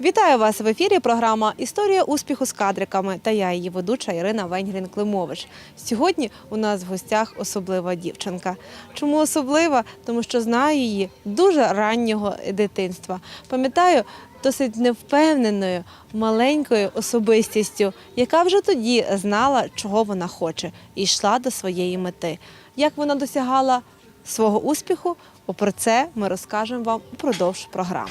Вітаю вас в ефірі. Програма Історія успіху з кадриками та я, її ведуча Ірина Венгрін Климович. Сьогодні у нас в гостях особлива дівчинка. Чому особлива? Тому що знаю її дуже раннього дитинства. Пам'ятаю досить невпевненою маленькою особистістю, яка вже тоді знала, чого вона хоче, і йшла до своєї мети. Як вона досягала свого успіху? Про це ми розкажемо вам упродовж програми.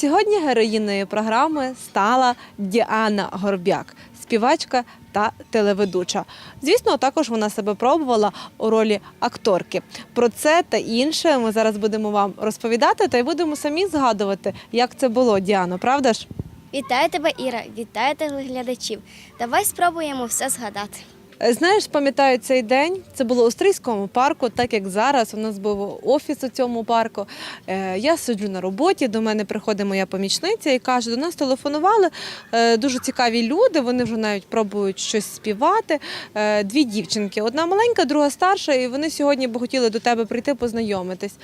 Сьогодні героїною програми стала Діана Горбяк, співачка та телеведуча. Звісно, також вона себе пробувала у ролі акторки. Про це та інше ми зараз будемо вам розповідати та й будемо самі згадувати, як це було, Діано, правда ж? Вітаю тебе, Іра, вітаю телеглядачів. Давай спробуємо все згадати. Е, Знаєш, пам'ятаю цей день. Це було у Стрийському парку, так як зараз у нас був офіс у цьому парку. Е, Я сиджу на роботі. До мене приходить моя помічниця і каже: до нас телефонували е, дуже цікаві люди. Вони вже навіть пробують щось співати. Дві дівчинки: одна маленька, друга старша, і вони сьогодні б хотіли до тебе прийти познайомитись.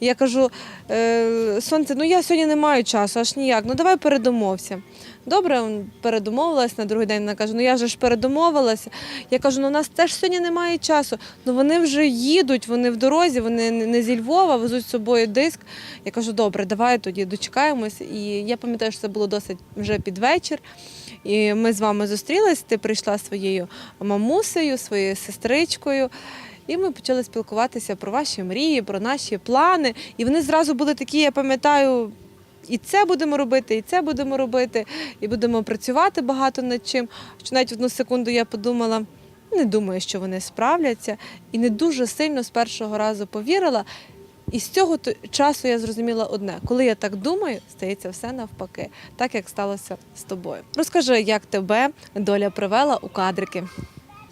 Я кажу: «Е, сонце, ну я сьогодні не маю часу, аж ніяк. Ну давай передумовся. Добре, передумовилась на другий день. Вона каже: Ну я ж передумовилася. Я кажу, ну у нас теж сьогодні немає часу. Ну вони вже їдуть, вони в дорозі, вони не зі Львова, везуть з собою диск. Я кажу, добре, давай тоді дочекаємось. І я пам'ятаю, що це було досить вже під вечір. І ми з вами зустрілись. Ти прийшла своєю мамусею, своєю сестричкою. І ми почали спілкуватися про ваші мрії, про наші плани. І вони зразу були такі, я пам'ятаю, і це будемо робити, і це будемо робити, і будемо працювати багато над чим. Що навіть одну секунду я подумала, не думаю, що вони справляться, і не дуже сильно з першого разу повірила. І з цього часу я зрозуміла одне: коли я так думаю, стається все навпаки, так як сталося з тобою. Розкажи, як тебе доля привела у кадрики.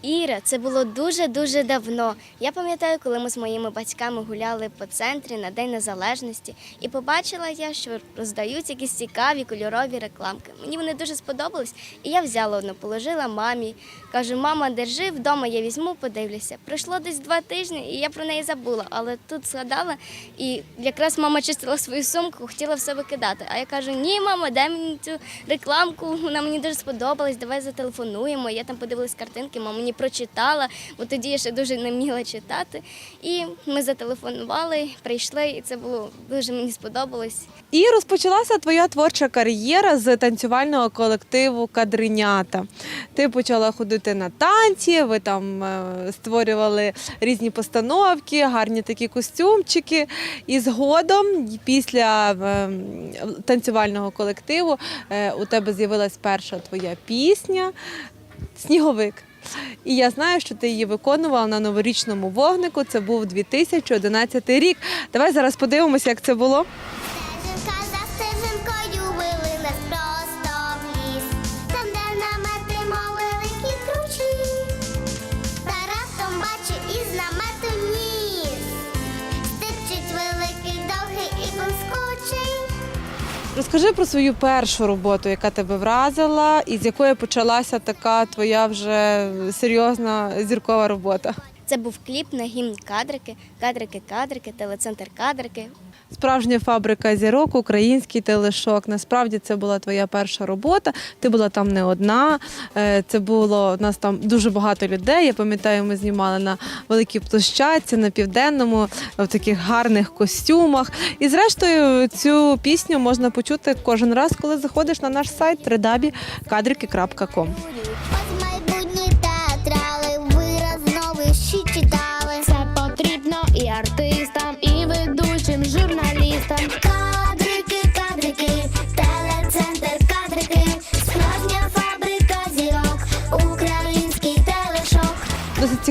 Іра, це було дуже-дуже давно. Я пам'ятаю, коли ми з моїми батьками гуляли по центрі на День Незалежності, і побачила я, що роздають якісь цікаві кольорові рекламки. Мені вони дуже сподобались, і я взяла одну, положила мамі. Кажу, мама, держи, вдома я візьму, подивлюся. Пройшло десь два тижні, і я про неї забула. Але тут згадала, і якраз мама чистила свою сумку, хотіла все викидати. А я кажу: ні, мама, дай мені цю рекламку, вона мені дуже сподобалась, давай зателефонуємо. Я там подивилась картинки, мама мені прочитала, бо тоді я ще дуже не вміла читати. І ми зателефонували, прийшли, і це було дуже мені сподобалось. І розпочалася твоя творча кар'єра з танцювального колективу Кадринята. Ти почала ходити на танці, ви там е, створювали різні постановки, гарні такі костюмчики. І згодом, після е, танцювального колективу, е, у тебе з'явилась перша твоя пісня Сніговик. І я знаю, що ти її виконувала на новорічному вогнику. Це був 2011 рік. Давай зараз подивимося, як це було. Розкажи про свою першу роботу, яка тебе вразила, і з якої почалася така твоя вже серйозна зіркова робота. Це був кліп на гімн кадрики, кадрики, кадрики, телецентр кадрики. Справжня фабрика зірок, український телешок. Насправді це була твоя перша робота. Ти була там не одна. Е, Це було у нас там дуже багато людей. Я пам'ятаю, ми знімали на великій площадці на південному в таких гарних костюмах. І зрештою цю пісню можна почути кожен раз, коли заходиш на наш сайт www.kadriki.com.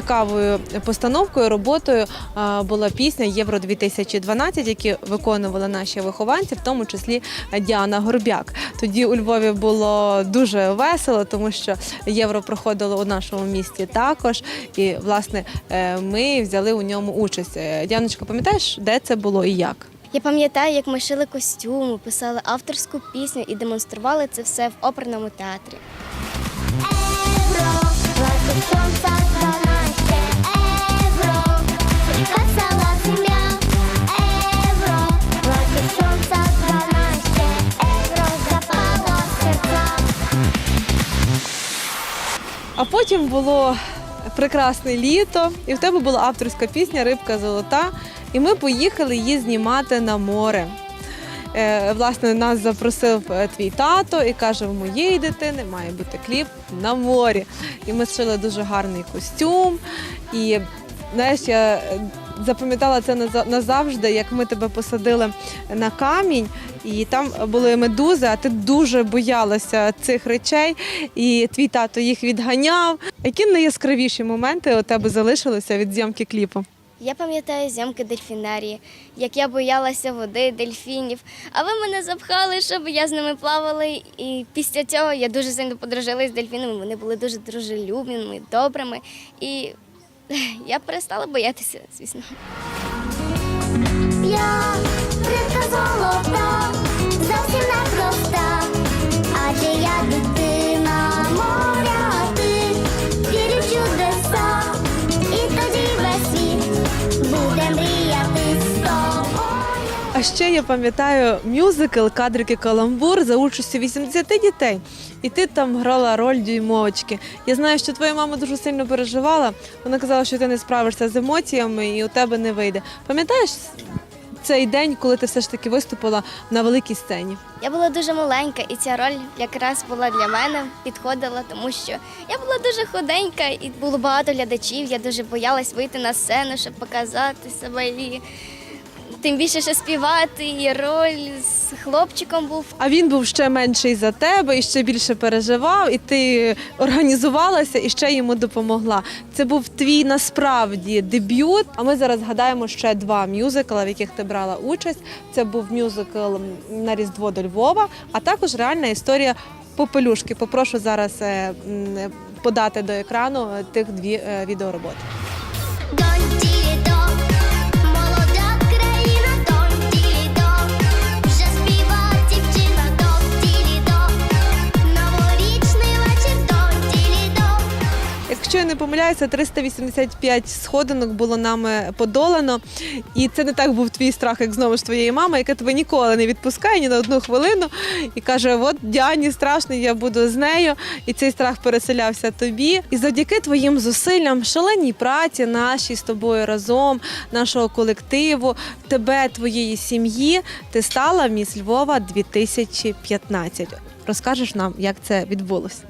цікавою постановкою, роботою була пісня Євро 2012 які виконували наші вихованці, в тому числі Діана Горбяк. Тоді у Львові було дуже весело, тому що євро проходило у нашому місті також. І власне е, ми взяли у ньому участь. Е, Діаночка, пам'ятаєш, де це було і як? Я пам'ятаю, як ми шили костюми, писали авторську пісню і демонстрували це все в оперному театрі. Євро, А потім було прекрасне літо, і в тебе була авторська пісня Рибка золота. І ми поїхали її знімати на море. Е, власне, нас запросив е, твій тато і каже: в моєї дитини має бути кліп на морі. І ми зшили дуже гарний костюм. І знаєш, я запам'ятала це наза- назавжди, як ми тебе посадили на камінь, і там були медузи, а ти дуже боялася цих речей, і твій тато їх відганяв. Які найяскравіші моменти у тебе залишилися від зйомки кліпу? Я пам'ятаю зйомки дельфінарії, як я боялася води, дельфінів. А ви мене запхали, щоб я з ними плавала. І після цього я дуже сильно подружилася з дельфінами. Вони були дуже дружелюбними, добрими. І я перестала боятися, звісно. Я рибка А ще я пам'ятаю мюзикл Кадрики Каламбур за участю 80 дітей. І ти там грала роль дюймовочки. Я знаю, що твоя мама дуже сильно переживала. Вона казала, що ти не справишся з емоціями і у тебе не вийде. Пам'ятаєш цей день, коли ти все ж таки виступила на великій сцені? Я була дуже маленька, і ця роль якраз була для мене, підходила, тому що я була дуже худенька і було багато глядачів. Я дуже боялась вийти на сцену, щоб показати себе і тим більше ще співати. І роль з хлопчиком був. А він був ще менший за тебе і ще більше переживав, і ти організувалася і ще йому допомогла. Це був твій насправді дебют. А ми зараз згадаємо ще два мюзикли, в яких ти брала участь. Це був мюзикл на Різдво до Львова, а також реальна історія Попелюшки. Попрошу зараз е, подати до екрану тих дві е, відеороботи. Якщо я не помиляюся, 385 сходинок було нами подолано. І це не так був твій страх, як знову ж твоєї мами, яка тебе ніколи не відпускає ні на одну хвилину і каже: От Діані страшно, я буду з нею. І цей страх переселявся тобі. І завдяки твоїм зусиллям, шаленій праці нашій з тобою разом, нашого колективу, тебе, твоєї сім'ї, ти стала міс Львова 2015. Розкажеш нам, як це відбулося?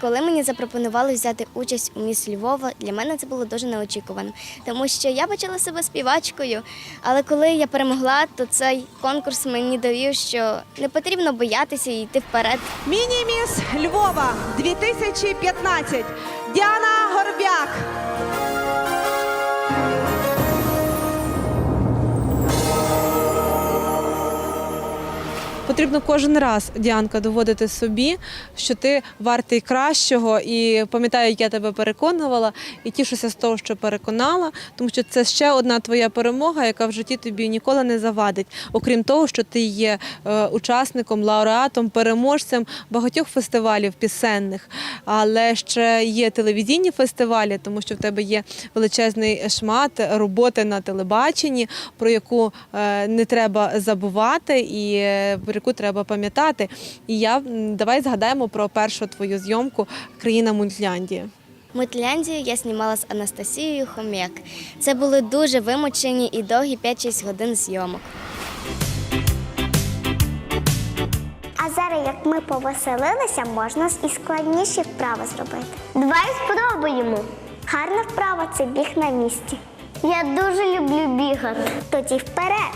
Коли мені запропонували взяти участь у міс Львова, для мене це було дуже неочікувано, тому що я бачила себе співачкою. Але коли я перемогла, то цей конкурс мені довів, що не потрібно боятися і йти вперед. Міні-міс Львова 2015. Діана Горбяк. Потрібно кожен раз, Діанка, доводити собі, що ти вартий кращого. І пам'ятаю, як я тебе переконувала, і тішуся з того, що переконала, тому що це ще одна твоя перемога, яка в житті тобі ніколи не завадить. Окрім того, що ти є е, учасником, лауреатом, переможцем багатьох фестивалів пісенних, але ще є телевізійні фестивалі, тому що в тебе є величезний шмат роботи на телебаченні, про яку е, не треба забувати і е, яку треба пам'ятати. І я давай згадаємо про першу твою зйомку Країна Мультляндія. Митляндію я знімала з Анастасією Хом'як. Це були дуже вимучені і довгі 5-6 годин зйомок. А зараз, як ми повеселилися, можна і складніші вправи зробити. Давай спробуємо. Гарна вправа це біг на місці. Я дуже люблю бігати. Тоді вперед.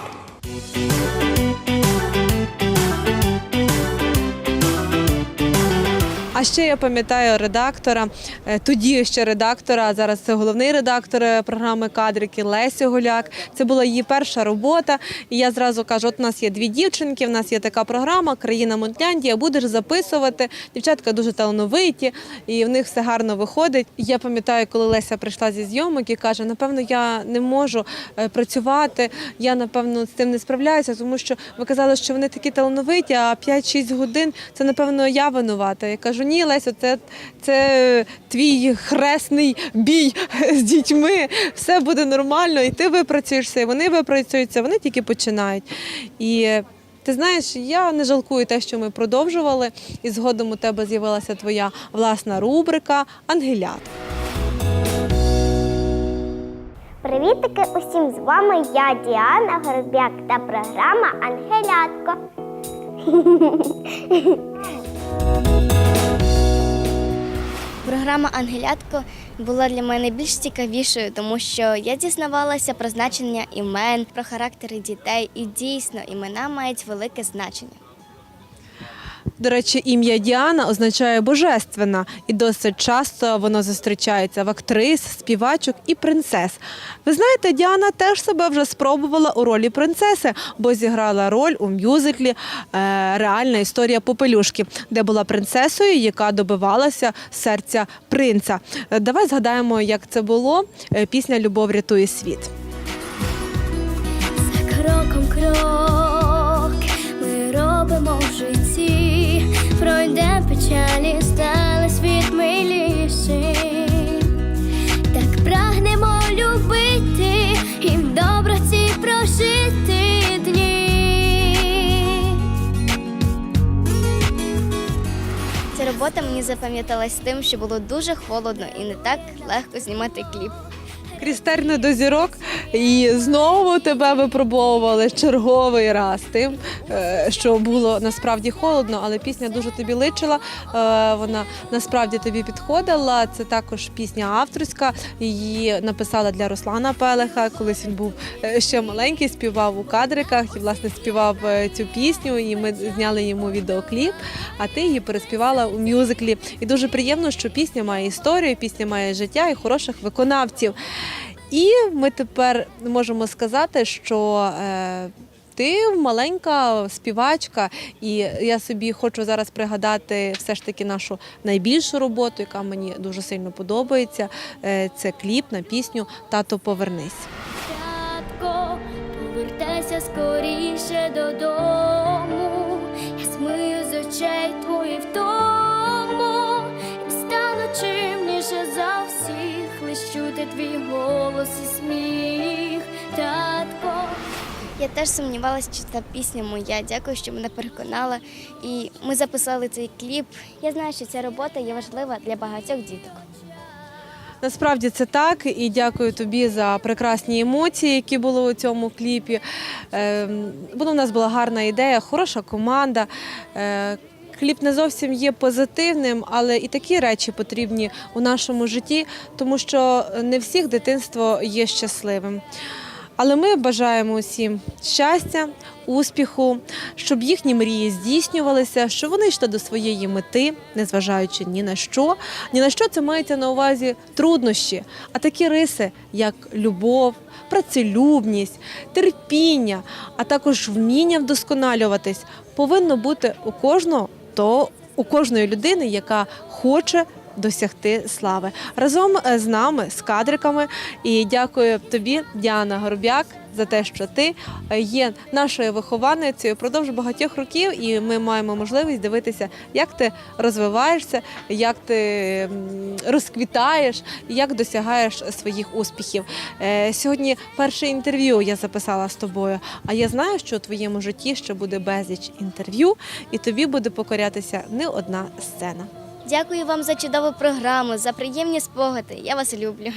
А ще я пам'ятаю редактора, е, тоді ще редактора, а зараз це головний редактор е, програми Кадрики Лесю Гуляк. Це була її перша робота. І я зразу кажу: от у нас є дві дівчинки, в нас є така програма Країна Монтляндія. Будеш записувати. Дівчатка дуже талановиті, і в них все гарно виходить. Я пам'ятаю, коли Леся прийшла зі зйомок і каже: напевно, я не можу е, працювати. Я напевно з цим не справляюся, тому що ви казали, що вони такі талановиті, а 5-6 годин це напевно я винувата. Я кажу, ні, Лесю, це, це твій хресний бій з дітьми. Все буде нормально, і ти випрацюєшся, і вони випрацюються. Вони тільки починають. І ти ти знаєш, я не жалкую те, що ми продовжували, і згодом у тебе з'явилася твоя власна рубрика Ангелят. Привітики усім з вами я Діана Горобяк та програма Ангелятко. Програма Ангелятко була для мене більш цікавішою, тому що я дізнавалася про значення імен, про характери дітей, і дійсно імена мають велике значення. До речі, ім'я Діана означає божественна, і досить часто воно зустрічається в актрис, співачок і принцес. Ви знаєте, Діана теж себе вже спробувала у ролі принцеси, бо зіграла роль у мюзиклі е, Реальна історія Попелюшки, де була принцесою, яка добивалася серця принца. Е, Давай згадаємо, як це було. Е, Пісня Любов рятує світ. За кроком крок ми робимо в житті, пройде печалі, стане світ миліший. Так прагнемо любити і в доброті прожити дні. Ця робота мені запам'яталась тим, що було дуже холодно і не так легко знімати кліп. Крістерно до зірок, і знову тебе випробовували черговий раз тим, е, що було насправді холодно, але пісня дуже тобі личила. е, Вона насправді тобі підходила. Це також пісня авторська. Її написала для Руслана Пелеха. Колись він був е, ще маленький, співав у кадриках і власне співав цю пісню. І ми зняли йому відеокліп. А ти її переспівала у мюзиклі. І дуже приємно, що пісня має історію, пісня має життя і хороших виконавців. І ми тепер можемо сказати, що е, ти маленька співачка, і я собі хочу зараз пригадати все ж таки нашу найбільшу роботу, яка мені дуже сильно подобається. Е, це кліп на пісню Тато повернись. Татко, повертайся скоріше додому. Я змию з очей чути твій голос і сміх, татко. Я теж сумнівалася, чи ця пісня моя. Дякую, що мене переконала. І ми записали цей кліп. Я знаю, що ця робота є важлива для багатьох діток. Насправді це так, і дякую тобі за прекрасні емоції, які були у цьому кліпі. Ем, Бо у нас була гарна ідея, хороша команда. Е, Кліп не зовсім є позитивним, але і такі речі потрібні у нашому житті, тому що не всіх дитинство є щасливим. Але ми бажаємо усім щастя, успіху, щоб їхні мрії здійснювалися, щоб вони йшли до своєї мети, незважаючи ні на що. Ні на що це мається на увазі труднощі, а такі риси, як любов, працелюбність, терпіння, а також вміння вдосконалюватись, повинно бути у кожного то у кожної людини, яка хоче досягти слави. Разом е, з нами, з кадриками. І дякую тобі, Діана Горобяк, за те, що ти е, є нашою вихованницею впродовж багатьох років, і ми маємо можливість дивитися, як ти розвиваєшся, як ти розквітаєш, як досягаєш своїх успіхів. Е, Сьогодні перше інтерв'ю я записала з тобою. А я знаю, що у твоєму житті ще буде безліч інтерв'ю, і тобі буде покорятися не одна сцена. Дякую вам за чудову програму, за приємні спогади. Я вас люблю.